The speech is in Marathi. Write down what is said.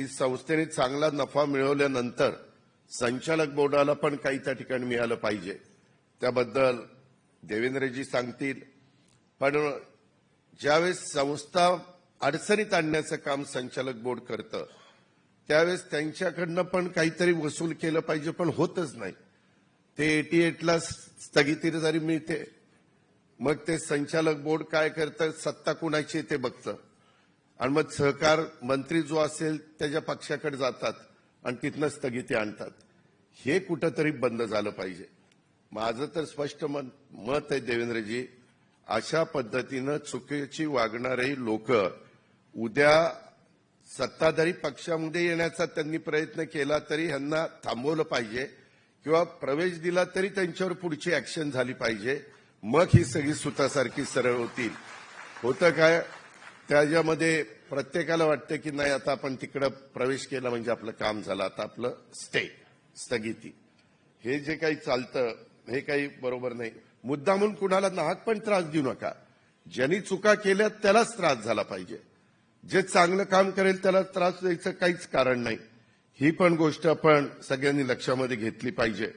की संस्थेने चांगला नफा मिळवल्यानंतर संचालक बोर्डाला पण काही त्या ठिकाणी मिळालं पाहिजे. त्याबद्दल देवेंद्रजी सांगतील. पण ज्यावेळेस संस्था अडचणीत आणण्याचं काम संचालक बोर्ड करतं त्यावेळेस त्यांच्याकडनं पण काहीतरी वसूल केलं पाहिजे पण होतच नाही. ते एटी एटला स्थगिती जरी मिळते मग ते संचालक बोर्ड काय करतं? सत्ता कुणाची ते बघतं. आणि मग सहकार मंत्री जो असेल त्याच्या पक्षाकडे जातात आणि तिथनं स्थगिती आणतात. हे कुठंतरी बंद झालं पाहिजे. माझं तर स्पष्ट मत मत आहे देवेंद्रजी अशा पद्धतीनं चुकीची वागणारे लोक उद्या सत्ताधारी पक्षामध्ये येण्याचा त्यांनी प्रयत्न केला तरी ह्यांना थांबवलं पाहिजे किंवा प्रवेश दिला तरी त्यांच्यावर पुढची ऍक्शन झाली पाहिजे. मग ही सगळी सुतासारखी सरळ होतील. होतं काय? त्याच्यामध्ये प्रत्येकाला वाटतं की नाही आता आपण तिकडं प्रवेश केला म्हणजे आपलं काम झालं. आता आपलं स्टे स्थगिती. हे जे काही चालतं हे काही बरोबर नाही. मुद्दामून कुणाला नाहक पण त्रास देऊ नका. ज्यांनी चुका केल्या त्यालाच त्रास झाला पाहिजे. जे चांगलं काम करेल त्याला त्रास द्यायचं काहीच कारण नाही. ही पण गोष्ट आपण सगळ्यांनी लक्षामध्ये घेतली पाहिजे.